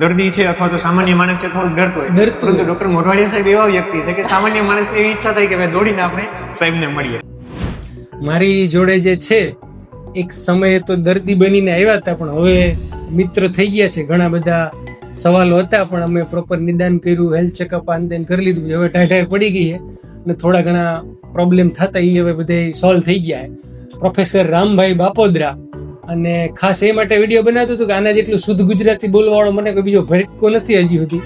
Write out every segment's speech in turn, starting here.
દર્દી છે અથવા તો સામાન્ય માણસ છે થોડું ડરતો હોય ડરતો પરંતુ. ડોક્ટર મોઢવાડિયા સાહેબ એવા વ્યક્તિ છે કે સામાન્ય માણસને એવી ઈચ્છા થાય કે ભાઈ દોડીને આપણે સાહેબને મળીએ. મારી જોડે જે છે એક સમયે તો દર્દી બનીને આવ્યા હતા પણ હવે મિત્ર થઈ ગયા છે. ઘણા બધા સવાલો હતા પણ અમે પ્રોપર નિદાન કર્યું હેલ્થ ચેકઅપ આન કરી લીધું. હવે હવે ટાઢાર પડી ગઈ છે અને થોડા ઘણા પ્રોબ્લેમ થતા એ હવે બધે સોલ્વ થઈ ગયા છે. પ્રોફેસર રામભાઈ બાપોદરા અને ખાસ એ માટે વીડિયો બનાવતો હતો કે આના જેટલું શુદ્ધ ગુજરાતી બોલવાળો મને કોઈ બીજો ભટકો નથી હજી સુધી.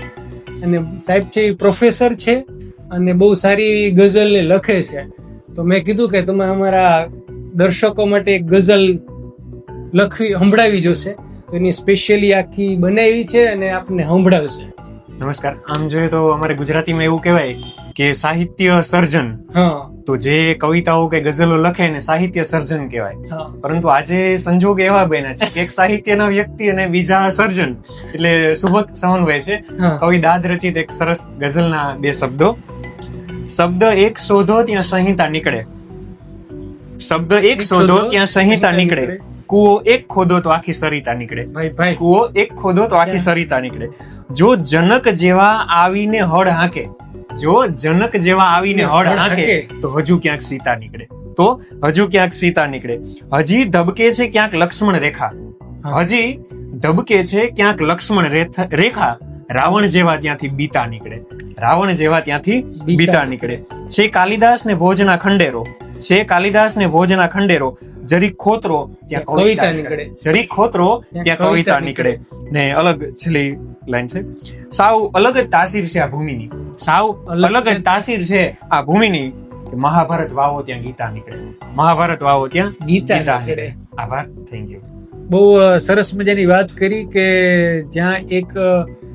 અને સાહેબ છે એ પ્રોફેસર છે અને બહુ સારી એવી ગઝલને લખે છે. તો મેં કીધું કે તમે અમારા દર્શકો માટે એક ગઝલ લખવી સંભળાવી જોશે. તો એની સ્પેશિયલી આખી બનાવી છે અને આપને સંભળાવશે. નમસ્કાર. આમ જોઈએ તો અમારે ગુજરાતીમાં એવું કહેવાય કે સાહિત્ય સર્જન. હા. તો જે કવિતાઓ કે ગઝલો લખે ને સાહિત્ય સર્જન કહેવાય. પરંતુ આજે સંજોગ એવા બન્યા છે કે એક સાહિત્યના વ્યક્તિ અને બીજા સર્જન એટલે સુભગ સમન્વય છે. કવિ દાદ રચિત એક સરસ ગઝલના બે શબ્દો. શબ્દ એક શોધો ત્યાં સંહિતા નીકળે. શબ્દ એક શોધો ત્યાં સંહિતા નીકળે. કુવો એક ખોદો તો આખી સરિતા નીકળે. ભાઈ ભાઈ. કૂવો એક ખોદો તો આખી સરિતા નીકળે. જો જનક જેવા આવીને હળ હાકે જો જનક જેવા આવીને હળ નાખે તો હજુ ક્યાંક સીતા નીકળે. તો હજુ ક્યાંક સીતા નીકળે. હજી ધબકે છે ક્યાંક લક્ષ્મણ રેખા. હજી ધબકે છે ક્યાંક લક્ષ્મણ રેખા. રાવણ જેવા ત્યાંથી બીતા નીકળે. રાવણ જેવા ત્યાંથી બીતા. નીકળે. છે કાલિદાસ ને ભોજના ખંડેરો. છે કાલિદાસ ને ભોજના ખંડેરો. જરી ખોતરો ત્યાં કવિતા નીકળે. જરી ખોતરો ત્યાં કવિતા નીકળે. ને અલગ છેલ્લી લાઈન છે. સાવ અલગ જ તાસીર છે આ ભૂમિની. સાવ અલગ જ તાસીર છે આ ભૂમિની કે મહાભારત વાવો ત્યાં ગીતા નીકળે. મહાભારત વાવો ત્યાં ગીતા નીકળે. આભાર. થેન્ક યુ બહુ સરસ મજાની વાત કરી કે જ્યાં એક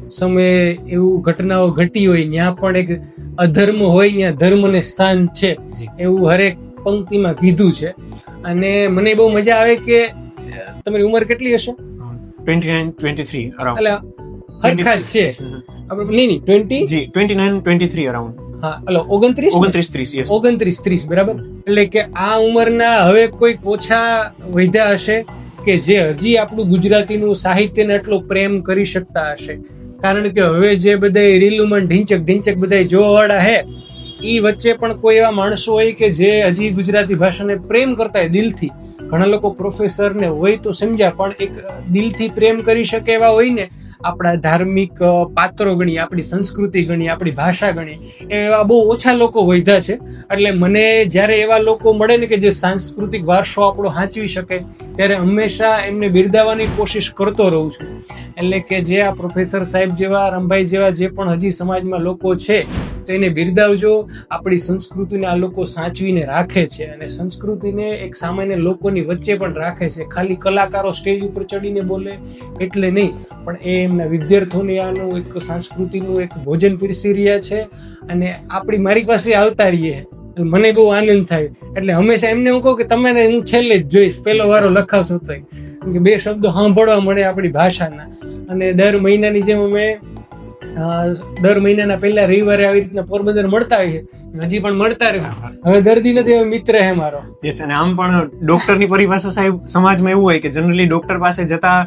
સમયે એવું ઘટનાઓ ઘટી હોય ત્યાં પણ એક અધર્મ હોય ત્યાં ધર્મને સ્થાન છે. એવું હરેક પંક્તિમાં કીધું છે. અને મને બહુ મજા આવે કે તમારી ઉંમર કેટલી હશે? ટ્વેન્ટી નાઇન ટ્વેન્ટી થ્રી એટલે હરખા જ છે. આપણે નહીં નહીં ટ્વેન્ટી જી twenty nine twenty three around હા એટલે ઓગણત્રીસ? ઓગણત્રીસ ત્રીસ યસ ઓગણત્રીસ ત્રીસ બરાબર? એટલે કે આ ઉંમરના હવે કોઈક ઓછા વૈધા હશે કે જે હજી આપણું ગુજરાતીનું સાહિત્યને એટલો પ્રેમ કરી શકતા હશે. કારણ કે હવે જે બધા રીલુમાં ઢીંચક ઢીંચક બધા જોવાવાળા હે એ વચ્ચે પણ કોઈ એવા માણસો હોય કે જે હજી ગુજરાતી ભાષાને પ્રેમ કરતા હોય દિલથી. ઘણા લોકો પ્રોફેસરને હોય તો સમજ્યા પણ એક દિલથી પ્રેમ કરી શકે એવા હોય ને આપણા ધાર્મિક પાત્રો ગણી આપણી સંસ્કૃતિ ગણી આપણી ભાષા ગણી એવા બહુ ઓછા લોકો વધ્યા છે. એટલે મને જ્યારે એવા લોકો મળે ને કે જે સાંસ્કૃતિક વારસો આપણો સાચવી શકે, ત્યારે હંમેશા એમને બિરદાવવાની કોશિશ કરતો રહું છું. એટલે કે જે આ પ્રોફેસર સાહેબ જેવા, રમભાઈ જેવા જે પણ હજી સમાજમાં લોકો છે તો એને બિરદાવજો. આપણી સંસ્કૃતિને આ લોકો સાચવીને રાખે છે અને સંસ્કૃતિને એક સામાન્ય લોકોની વચ્ચે પણ રાખે છે. ખાલી કલાકારો સ્ટેજ ઉપર ચડીને બોલે એટલે નહીં, પણ એ એમના વિદ્યાર્થીઓને આનું એક સંસ્કૃતિનું એક ભોજન પીરસી રહ્યા છે અને આપણી મારી પાસે આવતા રહીએ. મને બહુ આનંદ થાય. એટલે હંમેશા એમને હું કહું કે તમે હું છેલ્લે જ જોઈશ. પહેલો વારો લખાવશો તો કે બે શબ્દો સાંભળવા મળે આપણી ભાષાના. અને દર મહિનાની જેમ અમે દર મહિનાના પહેલા રવિવારે આવી રીતના પોરબંદર મળતા હોય હજી પણ મળતા રહે. હવે દર્દી નથી હવે મિત્ર હે મારો. યસ અને આમ પણ ડોક્ટરની પરિભાષા સાહેબ સમાજમાં એવું હોય કે જનરલી ડોક્ટર પાસે જતા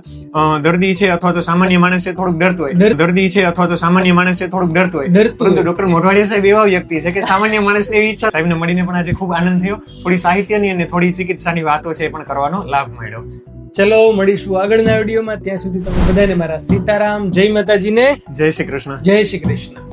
દર્દી છે અથવા તો સામાન્ય માણસ છે થોડુંક ડરતો હોય. દર્દી છે અથવા તો સામાન્ય માણસ છે થોડુંક ડરતો હોય. પરંતુ ડોક્ટર મોઢવાડિયા સાહેબ એવા વ્યક્તિ છે કે સામાન્ય માણસને એવી ઈચ્છા સાહેબને મળીને પણ આજે ખૂબ આનંદ થયો. થોડી સાહિત્યની અને થોડી ચિકિત્સાની વાતો છે એ પણ કરવાનો લાભ મળ્યો. ચલો મળીશું આગળના વિડીયોમાં. ત્યાં સુધી તમે બધાને મારા સીતારામ જય માતાજીને. જય શ્રી કૃષ્ણ. જય શ્રી કૃષ્ણ.